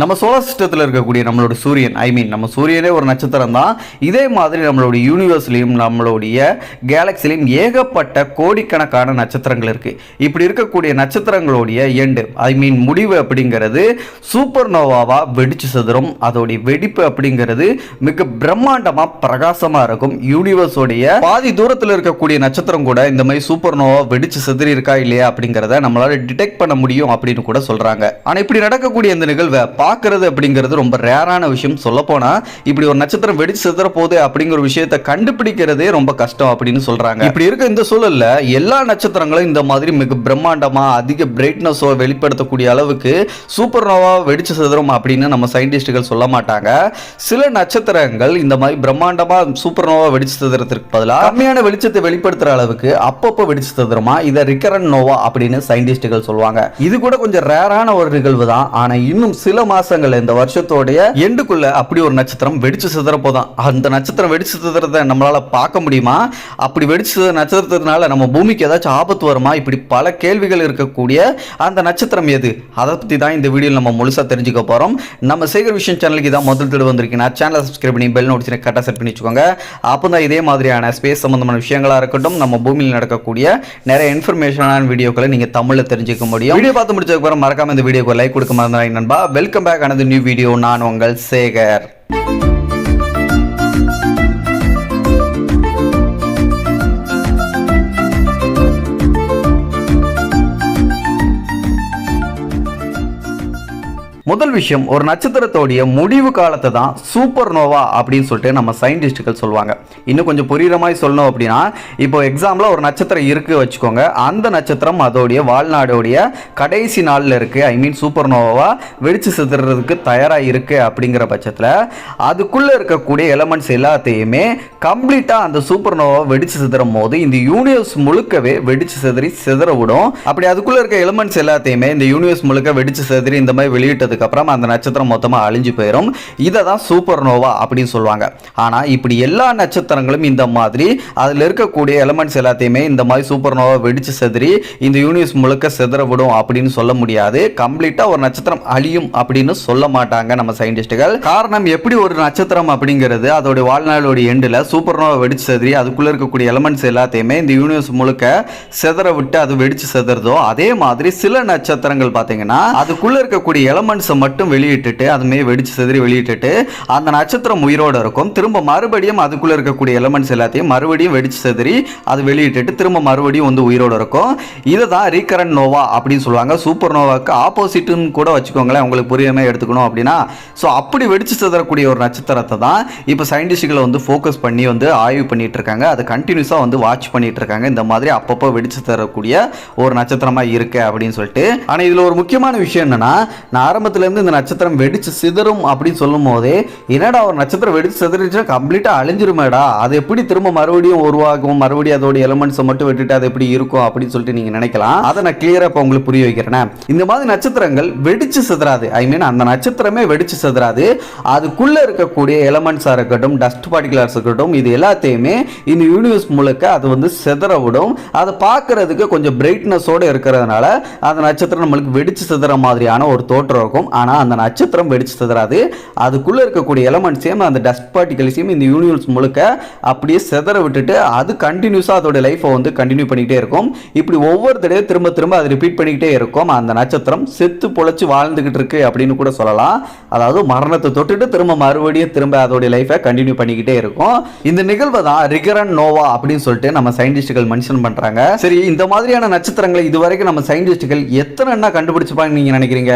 நம்ம சோலார் சிஸ்டத்தில் இருக்கக்கூடிய நம்மளோட சூரியன் ஐ மீன் நம்ம சூரியனே ஒரு நட்சத்திரம் தான். இதே மாதிரி நம்மளுடைய யூனிவர்ஸ்லையும் நம்மளுடைய கேலக்சிலையும் ஏகப்பட்ட கோடிக்கணக்கான நட்சத்திரங்கள் இருக்குது இப்படி இருக்கக்கூடிய நட்சத்திரங்களுடைய எண்டு ஐ மீன் முடிவு அப்படிங்கிறது சூப்பர் நோவாவாக வெடிச்சு சதுரம் அதோடைய வெடிப்பு அப்படிங்கிறது மிக பிரம்மாண்டமாக பிரகாசமாக இருக்கும். யூனிவர்ஸோடைய பாதி தூரத்தில் இருக்கக்கூடிய நட்சத்திரம் கூட இந்த மாதிரி சூப்பர் நோவா வெடிச்சு சிதறி இருக்கா இல்லையா அப்படிங்கிறத நம்மளால் டிடெக்ட் பண்ண முடியும் அப்படின்னு கூட சொல்கிறாங்க ஆனால் இப்படி நடக்கக்கூடிய இந்த நிகழ்வை பார்க்குறது அப்படிங்கிறது ரொம்ப ரேரான விஷயம். சொல்லப்போனால் இப்படி ஒரு நட்சத்திரம் வெடிச்சு சிதற போகுது அப்படிங்கிற ஒரு விஷயத்தை கண்டுபிடிக்கிறதே ரொம்ப கஷ்டம் அப்படின்னு சொல்கிறாங்க இப்படி இருக்க இந்த சூழல்ல எல்லா நட்சத்திரங்களும் இந்த மாதிரி மிக பிரம்மாண்டமாக அதிக பிரைட்னஸோ வெளிப்படுத்தக்கூடிய அளவுக்கு சூப்பர் நோவா வெடிச்சு சிதறும் அப்படின்னு நம்ம சயின்டிஸ்டுகள் சொல்ல மாட்டாங்க. சில நட்சத்திரங்கள் இந்த மாதிரி பிரம்மாண்டமாக சூப்பர் நோவா வெடிச்சு சிதறதுக்கு பதிலாக கம்மியான வெளிச்சத்தை வெளிப்படுத்துகிற அளவுக்கு அப்பப்போ வெடிச்சு சிதறுமா இதை ரிக்கரன் நோவா அப்படின்னு சயின்டிஸ்டுகள் சொல்லுவாங்க. இது கூட கொஞ்சம் ரேரான ஒரு நிகழ்வு தான். ஆனால் இன்னும் சில மாசங்கள் இந்த வருஷத்தோடைய எண்டுக்குள்ள அப்படி ஒரு நட்சத்திரம் வெடிச்சு சிதற போதான். அந்த நட்சத்திரம் வெடிச்சு சிதறத நம்மளால பார்க்க முடியுமா? அப்படி வெடிச்சு நட்சத்திரத்தினால நம்ம பூமிக்கு ஏதாச்சும் ஆபத்து வருமா? இப்படி பல கேள்விகள் இருக்கக்கூடிய அந்த நட்சத்திரம் எது? அதை பத்தி தான் இந்த வீடியோவில் நம்ம முழுசா தெரிஞ்சுக்க போறோம். நம்ம சேகர் விஷயம் சேனலுக்கு தான் முதல் தடவை வந்திருக்கீங்கன்னா சேனலை சப்ஸ்கிரைப் பண்ணி பெல் நோட்டிஸ் கரெக்டாக செட் பண்ணி வச்சுக்கோங்க. அப்போ தான் இதே மாதிரியான ஸ்பேஸ் சம்பந்தமான விஷயங்களா இருக்கட்டும் நம்ம பூமியில் நடக்கக்கூடிய நிறைய இன்ஃபர்மேஷனான வீடியோக்களை நீங்க தமிழ்ல தெரிஞ்சுக்க முடியும். வீடியோ பார்த்து முடிச்சதுக்கு அப்புறம் மறக்காம இந்த வீடியோக்கு லைக் கொடுக்க மறந்துடாதீங்க நண்பா. Welcome back another new video நான் உங்கள் சேகர். முதல் விஷயம் ஒரு நட்சத்திரத்தோடைய முடிவு காலத்தை தான் சூப்பர் நோவா அப்படின்னு சொல்லிட்டு நம்ம சயின்டிஸ்டுகள் சொல்லுவாங்க. இன்னும் கொஞ்சம் புரியுற மாதிரி சொல்லணும் அப்படின்னா இப்போ எக்ஸாம்பிள் ஒரு நட்சத்திரம் இருக்குது வச்சுக்கோங்க. அந்த நட்சத்திரம் அதோடைய வாழ்நாடோடைய கடைசி நாளில் இருக்குது ஐ மீன் சூப்பர் நோவாவாக வெடிச்சு சிதறதுக்கு தயாராக இருக்குது அப்படிங்கிற பட்சத்தில் அதுக்குள்ளே இருக்கக்கூடிய எலமெண்ட்ஸ் எல்லாத்தையுமே கம்ப்ளீட்டாக அந்த சூப்பர் நோவா வெடிச்சு சிதறும் போது இந்த யூனிவர்ஸ் முழுக்கவே வெடிச்சு சிதறி சிதற விடும். அப்படி அதுக்குள்ளே இருக்க எலமெண்ட்ஸ் எல்லாத்தையுமே இந்த யூனிவர்ஸ் முழுக்க வெடிச்சு சிதறி இந்த மாதிரி வெளியிட்டது அப்புறம் அந்த நட்சத்திரம் மொத்தமாக அழிஞ்சு போயிடும் இதை தான் சூப்பர் நோவா அப்படின்னு சொல்லுவாங்க. ஆனால் இப்படி எல்லா நட்சத்திரங்களும் இந்த மாதிரி அதில் இருக்கக்கூடிய எலமெண்ட்ஸ் எல்லாத்தையுமே இந்த மாதிரி சூப்பர் நோவா வெடிச்சு செதறி இந்த யூனிவர்ஸ் முழுக்க செதற விடும் அப்படின்னு சொல்ல முடியாது. கம்ப்ளீட்டாக ஒரு நட்சத்திரம் அழியும் அப்படின்னு சொல்ல மாட்டாங்க நம்ம சயின்டிஸ்டுகள் காரணம் எப்படி ஒரு நட்சத்திரம் அப்படிங்கிறது அதோட வாழ்நாளோட எண்டில் சூப்பர் நோவா வெடிச்சு செதறி அதுக்குள்ளே இருக்கக்கூடிய எலமெண்ட்ஸ் எல்லாத்தையுமே இந்த யூனிவர்ஸ் முழுக்க சிதற விட்டு அது வெடிச்சு செதறதோ அதே மாதிரி சில நட்சத்திரங்கள் பார்த்தீங்கன்னா அதுக்குள்ளே இருக்கக்கூடிய எலமெண்ட்ஸ் மட்டும் வெளியிட்டுட்டு அதுமே வெடிச்சு செதறி வெளியிட்டுட்டு அந்த நட்சத்திரம் உயிரோடு இருக்கும். திரும்ப மறுபடியும் அதுக்குள்ளே இருக்கக்கூடிய எலமெண்ட்ஸ் எல்லாத்தையும் மறுபடியும் வெடிச்சு செதறி அது வெளியிட்டுட்டு திரும்ப மறுபடியும் வந்து உயிரோடு இருக்கும். இதை தான் ரீகரண்ட் நோவா அப்படின்னு சொல்லுவாங்க. சூப்பர் நோவாக்கு ஆப்போசிட்னு கூட வச்சுக்கோங்களேன். உங்களுக்கு புரியாம எடுத்துக்கணும் அப்படின்னா. ஸோ அப்படி வெடிச்சு செதறக்கூடிய ஒரு நட்சத்திரத்தை தான் இப்போ சயின்டிஸ்டுகளை வந்து ஃபோக்கஸ் பண்ணி வந்து ஆய்வு பண்ணிட்டு இருக்காங்க. அது கண்டினியூஸாக வந்து வாட்ச் பண்ணிட்டு இருக்காங்க. இந்த மாதிரி அப்பப்போ வெடிச்சு தரக்கூடிய ஒரு நட்சத்திரமாக இருக்கு அப்படின்னு சொல்லிட்டு. ஆனால் இதில் ஒரு முக்கியமான விஷயம் என்னன்னா நான் ஆரம்பத்தில் இருந்து இந்த நட்சத்திரம் வெடிச்சு சிதறும் அப்படின்னு சொல்லும் போதே என்னடா ஒரு நட்சத்திரம் வெடிச்சு சிதறிச்சுன்னா கம்ப்ளீட்டாக அழிஞ்சிருமேடா. அது எப்படி திரும்ப மறுபடியும் உருவாகும்? மறுபடியும் அதோட எலமெண்ட்ஸை மட்டும் விட்டுட்டு அது எப்படி இருக்கும் அப்படின்னு சொல்லிட்டு நீங்கள் நினைக்கலாம். அதை நான் கிளியராக இப்போ உங்களுக்கு புரிய வைக்கிறேன். இந்த மாதிரி நட்சத்திரங்கள் வெடிச்சு சிதறாது. ஐ மீன் அந்த நட்சத்திரமே வெடிச்சு சிதறாது. அதுக்குள்ளே இருக்கக்கூடிய எலமெண்ட்ஸாக இருக்கட்டும் டஸ்ட் பார்ட்டிகுலர்ஸ் இருக்கட்டும் இது எல்லாத்தையுமே இந்த யூனிவர்ஸ் முழுக்க அது வந்து சிதற விடும். அதை பார்க்கறதுக்கு கொஞ்சம் பிரைட்னஸோடு இருக்கிறதுனால அந்த நட்சத்திரம் நம்மளுக்கு வெடிச்சு சிதற மாதிரியான ஒரு தோற்றம் இருக்கும். ஆனால் அந்த நட்சத்திரம் வெடிச்சு சிதறாது. அதுக்குள்ளே இருக்கக்கூடிய எலமெண்ட்ஸையும் அந்த டஸ்ட் பார்ட்டிகல்ஸையும் இந்த யூனிவர்ஸ் முழுக்க அப்படியே சிதற விட்டுட்டு அது கண்டினியூஸாக அதோட லைஃப்பை வந்து கண்டினியூ பண்ணிக்கிட்டே இருக்கும். இப்படி ஒவ்வொரு தடவையும் திரும்ப திரும்ப அது ரிப்பீட் பண்ணிக்கிட்டே இருக்கும். அந்த நட்சத்திரம் செத்து பொழைச்சி வாழ்ந்துகிட்டு இருக்கு அப்படின்னு கூட சொல்லலாம். அதாவது மரணத்தை தொட்டுட்டு திரும்ப மறுபடியும் திரும்ப அதோட லைஃப்பை கண்டினியூ பண்ணிக்கிட்டே இருக்கும். இந்த நிகழ்வை தான் ரிகரன் நோவா அப்படின்னு சொல்லிட்டு நம்ம சயின்டிஸ்டுகள் மென்ஷன் பண்ணுறாங்க சரி இந்த மாதிரியான நட்சத்திரங்களை இதுவரைக்கும் நம்ம சயின்டிஸ்டுகள் எத்தனை என்ன கண்டுபிடிச்சுப்பாங்க நீங்க நினைக்கிறீங்க?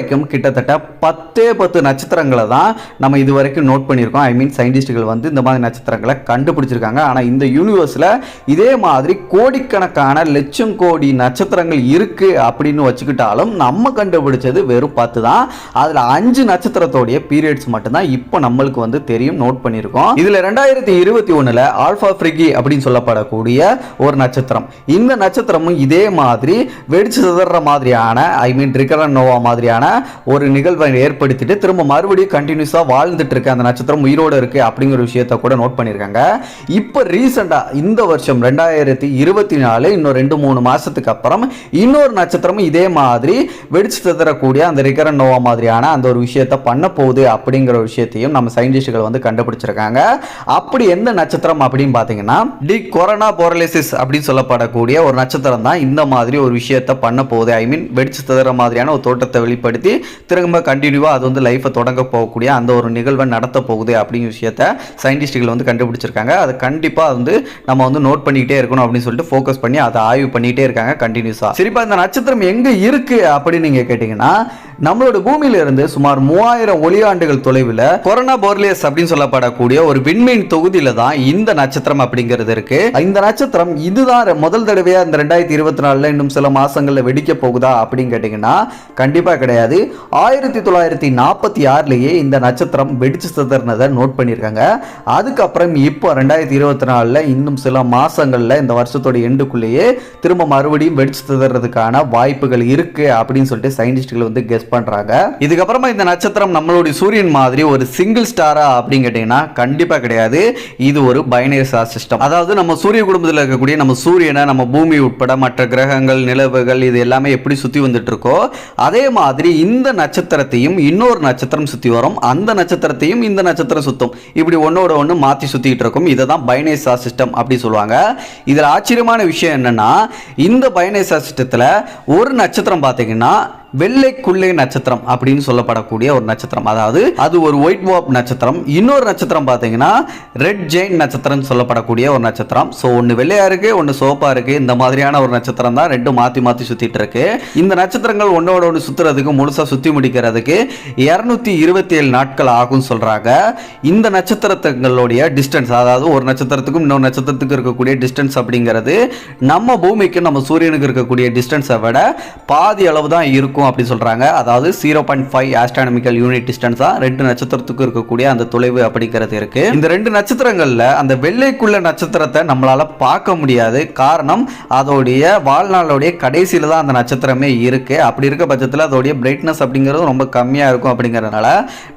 வரைக்கும் கிட்டத்தட்ட பத்தே பத்து நட்சத்திரங்களை தான் நம்ம இது வரைக்கும் நோட் பண்ணியிருக்கோம். ஐ மீன் சயின்டிஸ்ட்கள் வந்து இந்த மாதிரி நட்சத்திரங்களை கண்டுபிடிச்சிருக்காங்க. ஆனால் இந்த யூனிவர்ஸில் இதே மாதிரி கோடிக்கணக்கான லட்சம் கோடி நட்சத்திரங்கள் இருக்கு அப்படின்னு வச்சுக்கிட்டாலும் நம்ம கண்டுபிடிச்சது வெறும் பத்து தான். அதில் அஞ்சு நட்சத்திரத்தோடைய பீரியட்ஸ் மட்டும்தான் இப்போ நம்மளுக்கு வந்து தெரியும் நோட் பண்ணியிருக்கோம். இதில் ரெண்டாயிரத்தி இருபத்தி ஒன்றில் ஆல்ஃபா ஃப்ரிகி அப்படின்னு சொல்லப்படக்கூடிய ஒரு நட்சத்திரம். இந்த நட்சத்திரமும் இதே மாதிரி வெடிச்சு சிதற மாதிரியான ஐ மீன் ரிகரன் நோவா மாதிரியான ஒரு நிகழ்வை ஏற்படுத்திட்டு திரும்ப மறுபடியும் கண்டினியூஸாக வாழ்ந்துட்டு இருக்கு அந்த நட்சத்திரம் உயிரோடு இருக்கு அப்படிங்கிற விஷயத்த கூட நோட் பண்ணியிருக்காங்க. இப்போ ரீசெண்டாக இந்த வருஷம் ரெண்டாயிரத்தி இருபத்தி நாலு இன்னும் ரெண்டு மூணு மாதத்துக்கு அப்புறம் இன்னொரு நட்சத்திரமும் இதே மாதிரி வெடிச்சு தரக்கூடிய அந்த ரிகரன் நோவா மாதிரியான அந்த ஒரு விஷயத்த பண்ண போகுது அப்படிங்கிற விஷயத்தையும் நம்ம சயின்டிஸ்டுகள் வந்து கண்டுபிடிச்சிருக்காங்க. அப்படி எந்த நட்சத்திரம் அப்படின்னு பார்த்தீங்கன்னா டி கொரோனா போரலிசிஸ் அப்படின்னு சொல்லப்படக்கூடிய ஒரு நட்சத்திரம் தான் இந்த மாதிரி ஒரு விஷயத்த பண்ண போகுது. ஐ மீன் வெடிச்சு தர மாதிரியான ஒரு தோட்டத்தை பயன்படுத்தி திரும்ப கண்டினியூவாக அது வந்து லைஃப்பை தொடங்க போகக்கூடிய அந்த ஒரு நிகழ்வை நடத்த போகுது அப்படிங்கிற விஷயத்த சயின்டிஸ்டுகள் வந்து கண்டுபிடிச்சிருக்காங்க. அது கண்டிப்பாக வந்து நம்ம வந்து நோட் பண்ணிக்கிட்டே இருக்கணும் அப்படின்னு சொல்லிட்டு ஃபோக்கஸ் பண்ணி அதை ஆய்வு பண்ணிகிட்டே இருக்காங்க கண்டினியூஸாக சரிப்பா இந்த நட்சத்திரம் எங்கே இருக்குது அப்படின்னு நீங்கள் கேட்டிங்கன்னா நம்மளோட பூமியில இருந்து சுமார் மூவாயிரம் ஒளியாண்டுகள் தொலைவில் கொரோனா போர்லியஸ் அப்படின்னு சொல்லப்படக்கூடிய ஒரு விண்மீன் தொகுதியில தான் இந்த நட்சத்திரம் அப்படிங்கிறது இருக்கு. இந்த நட்சத்திரம் இதுதான் முதல் தடவையா இந்த ரெண்டாயிரத்தி இருபத்தி நாலுல இன்னும் சில மாசங்கள்ல வெடிக்க போகுதா அப்படின்னு கேட்டீங்கன்னா கண்டிப்பா கிடையாது. ஆயிரத்தி தொள்ளாயிரத்தி நாற்பத்தி ஆறுலயே இந்த நட்சத்திரம் வெடிச்சு சிதறினதை நோட் பண்ணியிருக்காங்க. அதுக்கப்புறம் இப்போ ரெண்டாயிரத்தி இருபத்தி நாலுல இன்னும் சில மாசங்கள்ல இந்த வருஷத்தோட எண்டுக்குள்ளேயே திரும்ப மறுபடியும் வெடிச்சு சிதறதுக்கான வாய்ப்புகள் இருக்கு அப்படின்னு சொல்லிட்டு சயின்டிஸ்ட்கள் வந்து கெஸ்ட் கெஸ் இதுக்கப்புறமா இந்த நட்சத்திரம் நம்மளுடைய சூரியன் மாதிரி ஒரு சிங்கிள் ஸ்டாரா அப்படின்னு கேட்டிங்கன்னா கண்டிப்பாக கிடையாது. இது ஒரு பைனரி ஸ்டார் சிஸ்டம் அதாவது நம்ம சூரிய குடும்பத்தில் இருக்கக்கூடிய நம்ம சூரியனை நம்ம பூமி உட்பட மற்ற கிரகங்கள் நிலவுகள் இது எல்லாமே எப்படி சுற்றி வந்துட்டு இருக்கோ அதே மாதிரி இந்த நட்சத்திரத்தையும் இன்னொரு நட்சத்திரம் சுற்றி வரும். அந்த நட்சத்திரத்தையும் இந்த நட்சத்திரம் சுத்தும். இப்படி ஒன்னோட ஒன்று மாற்றி சுற்றிக்கிட்டு இருக்கும். இதை தான் பைனரி ஸ்டார் சிஸ்டம் அப்படி சொல்லுவாங்க. இதில் ஆச்சரியமான விஷயம் என்னன்னா இந்த பைனரி ஸ்டார் சிஸ்டத்தில் ஒரு நட்சத்திரம் பார்த்தீங்கன்னா வெள்ளைக்குள்ளே நட்சத்திரம் அப்படின்னு சொல்லப்படக்கூடிய ஒரு நட்சத்திரம். அதாவது அது ஒரு ஒயிட் வாப் நட்சத்திரம். இன்னொரு நட்சத்திரம் பார்த்தீங்கன்னா ரெட் ஜெயின் நட்சத்திரம் சொல்லப்படக்கூடிய ஒரு நட்சத்திரம். ஸோ ஒன்று வெள்ளையாக இருக்குது ஒன்று சோப்பாக இருக்குது இந்த மாதிரியான ஒரு நட்சத்திரம் தான் ரெண்டும் மாற்றி மாற்றி சுற்றிட்டு இருக்கு. இந்த நட்சத்திரங்கள் ஒன்றோட ஒன்று சுத்துறதுக்கு முழுசாக சுற்றி முடிக்கிறதுக்கு இரநூத்தி இருபத்தி ஏழு நாட்கள் ஆகும்னு சொல்கிறாங்க இந்த நட்சத்திரத்துங்களுடைய டிஸ்டன்ஸ் அதாவது ஒரு நட்சத்திரத்துக்கும் இன்னொரு நட்சத்திரத்துக்கும் இருக்கக்கூடிய டிஸ்டன்ஸ் அப்படிங்கிறது நம்ம பூமிக்கு நம்ம சூரியனுக்கு இருக்கக்கூடிய டிஸ்டன்ஸை விட பாதி அளவு தான் இருக்கும். அப்படி சொல்கிறாங்க அதாவது zero point five astronomical unit distance தான் ரெண்டு நட்சத்திரத்துக்கும் இருக்கக்கூடிய அந்த தொலைவு அப்படிங்கிறது இருக்கு. இந்த ரெண்டு நட்சத்திரங்களில் அந்த வெள்ளைக்குள்ள நட்சத்திரத்தை நம்மளால் பார்க்க முடியாது. காரணம் அதோடைய வாழ்நாளுடைய கடைசியில் தான் அந்த நட்சத்திரமே இருக்கு. அப்படி இருக்க பட்சத்தில் அதோடைய பிரைட்னஸ் அப்படிங்கிறது ரொம்ப கம்மியாக இருக்கும் அப்படிங்கறதுனால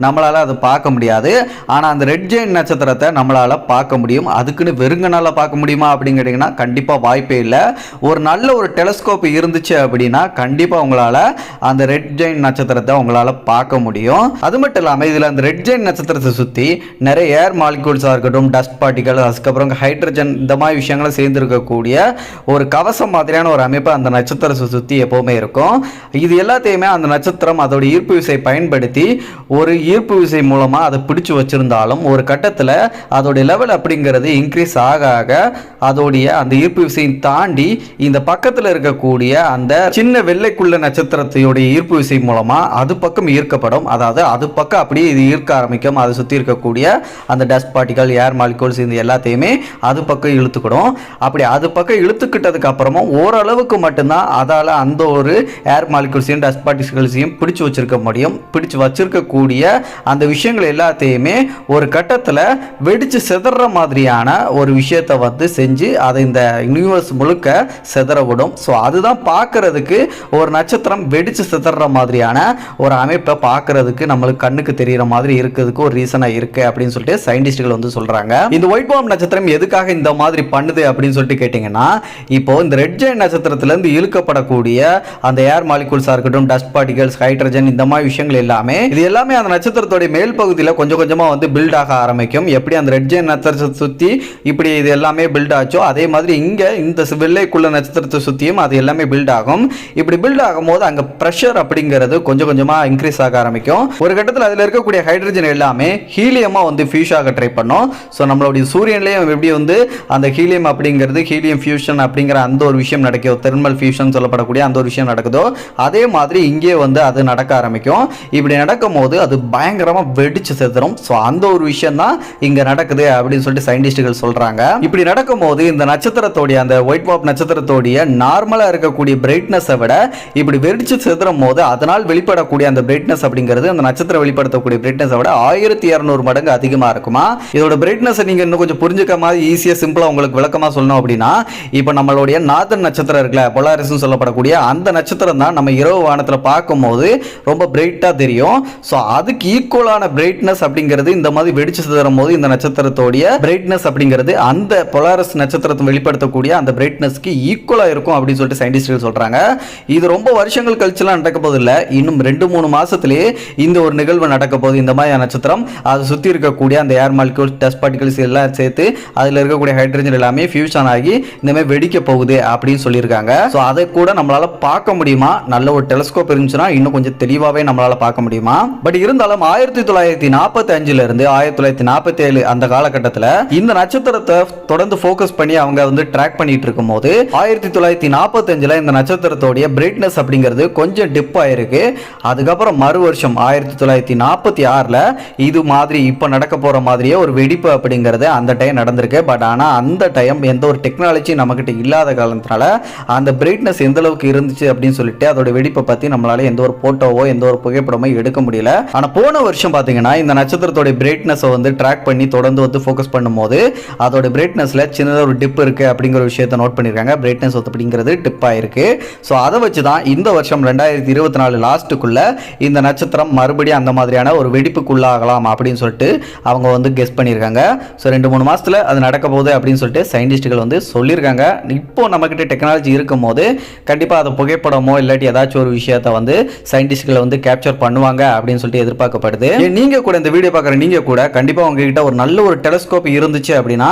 நம்மளால் அதை பார்க்க முடியாது. ஆனால் அந்த ரெட் ஜெயின் நட்சத்திரத்தை நம்மளால் பார்க்க முடியும். அதுக்குன்னு வெறுங்கனால பார்க்க முடியுமா அப்படின்னு கண்டிப்பாக வாய்ப்பே இல்லை. ஒரு நல்ல ஒரு டெலஸ்கோப் இருந்துச்சு அப்படின்னா கண்டிப்பாக உங்களால் அந்த ரெட் ஜெயின் நட்சத்திரத்தை உங்களால் பார்க்க முடியும். அது மட்டும் இல்லாமல் இதில் அந்த ரெட் ஜெயின் நட்சத்திரத்தை சுற்றி நிறைய ஏர் மாலிகூல்ஸாக இருக்கட்டும் டஸ்ட் பார்ட்டிகல் அதுக்கப்புறம் ஹைட்ரஜன் இந்த மாதிரி விஷயங்களை சேர்ந்து இருக்கக்கூடிய ஒரு கவசம் மாதிரியான ஒரு அமைப்பு அந்த நட்சத்திரத்தை சுற்றி எப்போவுமே இருக்கும். இது எல்லாத்தையுமே அந்த நட்சத்திரம் அதோட ஈர்ப்பு விசை பயன்படுத்தி ஒரு ஈர்ப்பு விசை மூலமாக அதை பிடிச்சி வச்சிருந்தாலும் ஒரு கட்டத்தில் அதோடைய லெவல் அப்படிங்கிறது இன்க்ரீஸ் ஆக ஆக அதோடைய அந்த ஈர்ப்பு விசையை தாண்டி இந்த பக்கத்தில் இருக்கக்கூடிய அந்த சின்ன வெள்ளைக்குள்ள நட்சத்திரத்தையோடைய ஈர்ப்பு விசை மூலமாக அது பக்கம் ஈர்க்கப்படும். அதாவது அது பக்கம் அப்படியே இது ஈர்க்க ஆரம்பிக்கும். அதை சுற்றி இருக்கக்கூடிய அந்த டஸ்ட் பார்ட்டிகல் ஏர் மாலிகூல்ஸ் இந்த எல்லாத்தையுமே அது பக்கம் இழுத்துக்கிடும். அப்படி அது பக்கம் இழுத்துக்கிட்டதுக்கு அப்புறமும் ஓரளவுக்கு மட்டும்தான் அதால் அந்த ஒரு ஏர் மாலிகூல்ஸையும் டஸ்ட் பார்ட்டிகல்ஸையும் பிடிச்சு வச்சிருக்க முடியும். பிடிச்சு வச்சிருக்கக்கூடிய அந்த விஷயங்கள் எல்லாத்தையுமே ஒரு கட்டத்தில் வெடிச்சு சிதற மாதிரியான ஒரு விஷயத்தை வந்து செஞ்சு அதை இந்த யூனிவர்ஸ் முழுக்க சிதற விடும். ஸோ அதுதான் பார்க்கறதுக்கு ஒரு நட்சத்திரம் வெடி வெடிச்சு சிதற மாதிரியான ஒரு அமைப்பை பார்க்கறதுக்கு நம்மளுக்கு கண்ணுக்கு தெரியிற மாதிரி இருக்கிறதுக்கு ஒரு ரீசனாக இருக்கு அப்படின்னு சொல்லிட்டு சயின்டிஸ்ட்கள் வந்து சொல்றாங்க. இந்த ஒயிட் பாம் நட்சத்திரம் எதுக்காக இந்த மாதிரி பண்ணுது அப்படின்னு சொல்லிட்டு கேட்டிங்கன்னா இப்போ இந்த ரெட் ஜெயின் நட்சத்திரத்திலேருந்து இழுக்கப்படக்கூடிய அந்த ஏர் மாலிகூல்ஸாக இருக்கட்டும் டஸ்ட் பார்ட்டிகல்ஸ் ஹைட்ரஜன் இந்த மாதிரி விஷயங்கள் எல்லாமே இது எல்லாமே அந்த நட்சத்திரத்தோடைய மேல் பகுதியில் கொஞ்சம் கொஞ்சமாக வந்து பில்ட் ஆக ஆரம்பிக்கும். எப்படி அந்த ரெட் ஜெயின் நட்சத்திரத்தை சுற்றி இப்படி இது எல்லாமே பில்ட் ஆச்சோ அதே மாதிரி இங்கே இந்த வெள்ளைக்குள்ள நட்சத்திரத்தை சுற்றியும் அது எல்லாமே பில்ட் ஆகும். இப்படி பில்ட் ஆகும்போது அங்கே ப்ரெஷர் அப்படிங்கிறது கொஞ்சம் கொஞ்சமாக இன்க்ரீஸ் ஆக ஆரம்பிக்கும். ஒரு கட்டத்தில் அதில் இருக்கக்கூடிய ஹைட்ரஜன் எல்லாமே ஹீலியமாக வந்து ஃபியூஸ் ஆக ட்ரை பண்ணும். ஸோ நம்மளுடைய சூரியன்லேயும் எப்படி வந்து அந்த ஹீலியம் அப்படிங்கிறது ஹீலியம் ஃபியூஷன் அப்படிங்கிற அந்த ஒரு விஷயம் நடக்கும் தெர்மல் ஃபியூஷன் சொல்லப்படக்கூடிய அந்த ஒரு விஷயம் நடக்குதோ அதே மாதிரி இங்கே வந்து அது நடக்க ஆரம்பிக்கும். இப்படி நடக்கும் போது அது பயங்கரமாக வெடிச்சு செத்துரும் ஸோ அந்த ஒரு விஷயம் தான் இங்கே நடக்குது அப்படின்னு சொல்லிட்டு சயின்டிஸ்டுகள் சொல்கிறாங்க இப்படி நடக்கும்போது இந்த நட்சத்திரத்தோடைய அந்த ஒயிட் வாப் நட்சத்திரத்தோடைய நார்மலாக இருக்கக்கூடிய பிரைட்னஸை விட இப்படி வெடிச்சு சிதறும் போது அதனால் வெளிப்படக்கூடிய அந்த பிரைட்னஸ் அப்படிங்கிறது அந்த நட்சத்திரம் வெளிப்படுத்தக்கூடிய பிரைட்னஸை விட ஆயிரத்தி இரநூறு மடங்கு அதிகமாக இருக்குமா? இதோட பிரைட்னஸை நீங்கள் இன்னும் கொஞ்சம் புரிஞ்சுக்க மாதிரி ஈஸியாக சிம்பிளாக உங்களுக்கு விளக்கமாக சொல்லணும் அப்படின்னா இப்போ நம்மளுடைய நாதன் நட்சத்திரம் இருக்குல்ல பொலாரிஸ்னு சொல்லப்படக்கூடிய அந்த நட்சத்திரம் தான் நம்ம இரவு வானத்தில் பார்க்கும்போது ரொம்ப பிரைட்டாக தெரியும். ஸோ அதுக்கு ஈக்குவலான பிரைட்னஸ் அப்படிங்கிறது இந்த மாதிரி வெடிச்சு சிதறும் போது இந்த நட்சத்திரத்தோடைய பிரைட்னஸ் அப்படிங்கிறது அந்த பொலாரஸ் நட்சத்திரத்தை வெளிப்படுத்தக்கூடிய அந்த பிரைட்னஸ்க்கு ஈக்குவலாக இருக்கும் அப்படின்னு சொல்லிட்டு சயின்டிஸ்ட்கள் சொல்கிறாங்க இது ரொம்ப வருஷங்கள் கழிச்சுலாம் நடக்க போது இல்லை இன்னும் ரெண்டு மூணு மாசத்திலேயே இந்த ஒரு நிகழ்வு நடக்க போகுது. இந்த மாதிரி நட்சத்திரம். அதை சுற்றி இருக்கக்கூடிய அந்த ஏர் மாலிகூல்ஸ் டஸ்ட் பார்ட்டிகல்ஸ் எல்லாம் சேர்த்து அதில் இருக்கக்கூடிய ஹைட்ரஜன் எல்லாமே ஃபியூஷன் ஆகி இந்தமாதிரி வெடிக்க போகுது அப்படின்னு சொல்லியிருக்காங்க. ஸோ அதை கூட நம்மளால் பார்க்க முடியுமா? நல்ல ஒரு டெலஸ்கோப் இருந்துச்சுன்னா இன்னும் கொஞ்சம் தெளிவாகவே நம்மளால் பார்க்க முடியுமா? பட் இருந்தாலும் ஆயிரத்தி தொள்ளாயிரத்தி நாற்பத்தி அஞ்சுல இருந்து ஆயிரத்தி தொள்ளாயிரத்தி நாற்பத்தி ஏழு அந்த காலகட்டத்தில் இந்த நட்சத்திரத்தை தொடர்ந்து ஃபோக்கஸ் பண்ணி அவங்க வந்து ட்ராக் பண்ணிட்டு இருக்கும் போது ஆயிரத்தி தொள்ளாயிரத்தி நாற்பத்தஞ்சில் இந்த நட்சத்திரத்தோடைய பிரைட்னஸ் அப்படிங்கிறது கொஞ்சம் டிப் ஆயிருக்கு. அதுக்கப்புறம் மறு வருஷம் ஆயிரத்தி தொள்ளாயிரத்தி நாற்பத்தி ஆறில் இது மாதிரி இப்போ நடக்க போகிற மாதிரியே ஒரு வெடிப்பு அப்படிங்கிறது அந்த டைம் நடந்திருக்கு. பட் ஆனால் அந்த டைம் எந்த ஒரு டெக்னாலஜி நம்மக்கிட்ட இல்லாத காரணத்தினால அந்த பிரைட்னஸ் எந்த அளவுக்கு இருந்துச்சு அப்படின்னு சொல்லிட்டு அதோட வெடிப்பை பற்றி நம்மளால எந்த ஒரு ஃபோட்டோவோ எந்த ஒரு புகைப்படமோ எடுக்க முடியல. ஆனால் போன வருஷம் பார்த்தீங்கன்னா இந்த நட்சத்திரத்தோடைய பிரைட்னஸை வந்து ட்ராக் பண்ணி தொடர்ந்து வந்து ஃபோக்கஸ் பண்ணும்போது அதோட பிரைட்னஸில் சின்னதாக ஒரு டிப் இருக்குது அப்படிங்கிற விஷயத்தை நோட் பண்ணியிருக்காங்க பிரைட்னஸ் அப்படிங்கிறது டிப் ஆயிருக்கு. ஸோ அதை வச்சு தான் இந்த வருஷம் ரெண்டாயிரத்தி இருபத்தி நாலு லாஸ்ட்டுக்குள்ள இந்த நட்சத்திரம் மறுபடியும் அந்த மாதிரியான ஒரு வெடிப்புக்குள்ளாகலாம் அப்படின்னு சொல்லிட்டு அவங்க வந்து கெஸ் பண்ணியிருக்காங்க. ஸோ ரெண்டு மூணு மாசத்துல அது நடக்க போகுது அப்படின்னு சொல்லிட்டு சயின்டிஸ்ட்டுகள் வந்து சொல்லியிருக்காங்க. இப்போ நம்மக்கிட்ட டெக்னாலஜி இருக்கும் போது கண்டிப்பாக அதை புகைப்படமோ இல்லாட்டி ஏதாச்சும் ஒரு விஷயத்த வந்து சயின்டிஸ்ட்களை வந்து கேப்சர் பண்ணுவாங்க அப்படின்னு சொல்லிட்டு எதிர்பார்க்கப்படுது. நீங்கள் நீங்க கூட இந்த வீடியோ பார்க்குற நீங்க கூட கண்டிப்பாக உங்ககிட்ட ஒரு நல்ல ஒரு டெலஸ்கோப் இருந்துச்சு அப்படின்னா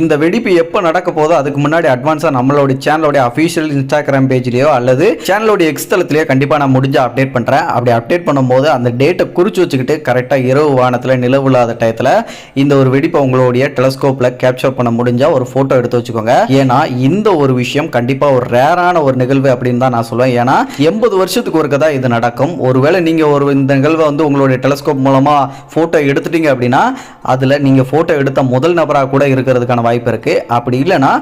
இந்த வெடிப்பு எப்போ நடக்க போதோ அதுக்கு முன்னாடி அட்வான்ஸாக நம்மளோட சேனலோட அஃபீஷியல் இன்ஸ்டாகிராம் பேஜ்லயோ அல்லது சேனலோட எக்ஸ் தளத்திலேயோ கண்டிப்பாக நான் முடிஞ்ச அப்டேட் பண்ணுறேன் அப்படி அப்டேட் பண்ணும்போது அந்த டேட்டை குறித்து வச்சுக்கிட்டு கரெக்டாக இரவு வானத்தில் நிலவு இல்லாத டயத்தில் இந்த ஒரு வெடிப்பை உங்களுடைய டெலஸ்கோப்பில் கேப்சர் பண்ண முடிஞ்சால் ஒரு ஃபோட்டோ எடுத்து வச்சுக்கோங்க. ஏன்னா இந்த ஒரு விஷயம் கண்டிப்பாக ஒரு ரேரான ஒரு நிகழ்வு அப்படின்னு தான் நான் சொல்லுவேன். ஏன்னா எண்பது வருஷத்துக்கு ஒருக்க தான் இது நடக்கும். ஒருவேளை நீங்கள் ஒரு இந்த நிகழ்வை வந்து உங்களுடைய டெலஸ்கோப் மூலமாக ஃபோட்டோ எடுத்துட்டீங்க அப்படின்னா அதில் நீங்கள் ஃபோட்டோ எடுத்த முதல் நபராக கூட இருக்கிறதுக்கான வாய்ப்பு இருக்குது அப்படி இல்லைன்னா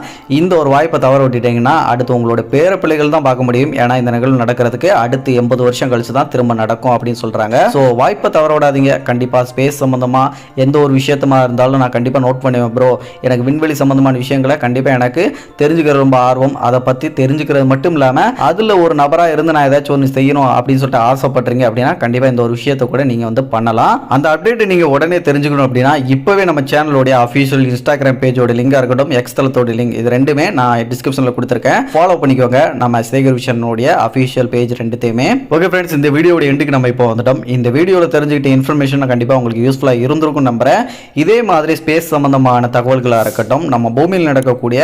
இந்த ஒரு வாய்ப்பை தவற விட்டுட்டீங்கன்னா அடுத்து உங்களோட பேர பிள்ளைகள் தான் பார்க்க முடியும். ஏன்னா இந்த நிகழ்வு நடக்கிறதுக்கு அடுத்து எண்பது வருஷம் கழிச்சு தான் திரும்ப நடக்கும் அப்படின்னு சொல்கிறாங்க ஸோ வாய்ப்பை தவற விடாதீங்க கண்டிப்பாக ஸ்பேஸ் சம்மந்தமாக எந்த ஒரு விஷயத்தமா இருந்தாலும் நான் கண்டிப்பாக நோட் பண்ணுவேன் ப்ரோ எனக்கு விண்வெளி சம்மந்தமான விஷயங்களை கண்டிப்பாக எனக்கு தெரிஞ்சுக்கிற ரொம்ப ஆர்வம். அதை பற்றி தெரிஞ்சுக்கிறது மட்டும் இல்லாமல் அதில் ஒரு நபராக இருந்து நான் ஏதாச்சும் ஒன்று செய்யணும் அப்படின்னு சொல்லிட்டு ஆசைப்படுறீங்க அப்படின்னா கண்டிப்பாக இந்த ஒரு விஷயத்தை கூட நீங்கள் வந்து பண்ணலாம். அந்த அப்டேட் நீங்கள் உடனே தெரிஞ்சுக்கணும் அப்படின்னா இப்போவே நம்ம சேனலோடைய அஃபீஷியல் இன்ஸ்டாகிராம் பேஜோட லிங்காக இருக்கட்டும் எக்ஸ் தளத்தோட லிங்க் இது ரெண்டுமே நான் டிஸ்கிரிப்ஷனில் கொடுத்துருக்கேன். ஃபாலோ பண்ணிக்கோங்க. நம்ம சேகர் விஷனுடைய அஃபீஷியல் பேஜ் ரெண்டுத்தையுமே. ஓகே ஃப்ரெண்ட்ஸ் இந்த வீடியோட எண்டுக்கு நம்ம இப்போ வந்துட்டோம். இந்த வீடியோவில் தெரிஞ்சுக்கிட்ட இன்ஃபர்மேஷன் கண்டிப்பாக உங்களுக்கு யூஸ்ஃபுல்லாக இருந்திருக்கும் நம்புறேன். இதே மாதிரி ஸ்பேஸ் சம்பந்தமான தகவல்களாக இருக்கட்டும் நம்ம பூமியில் நடக்கக்கூடிய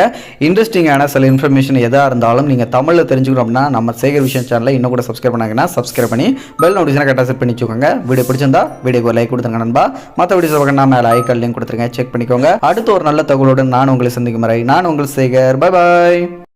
இன்ட்ரெஸ்டிங்கான சில இன்ஃபர்மேஷன் எதாக இருந்தாலும் நீங்கள் தமிழில் தெரிஞ்சுக்கணும் அப்படின்னா நம்ம சேகர் விஷயம் சேனலை இன்னும் கூட சப்ஸ்கிரைப் பண்ணாங்கன்னா சப்ஸ்கிரைப் பண்ணி பெல் நோட்டிஃபிகேஷனை கரெக்டாக செட் பண்ணி வச்சுக்கோங்க. வீடியோ பிடிச்சிருந்தா வீடியோக்கு லைக் கொடுத்துருங்க நண்பா. மற்ற வீடியோஸ் பார்க்கணும் மேலே ஐக்கல் லிங்க் கொடுத்துருங்க. செக் பண்ணிக்கோங்க. அடுத்து ஒரு நல்ல தகவலுடன் நான் உங்களை சந்திக்கும் வரை நான் உங்கள் சேகர். Bye bye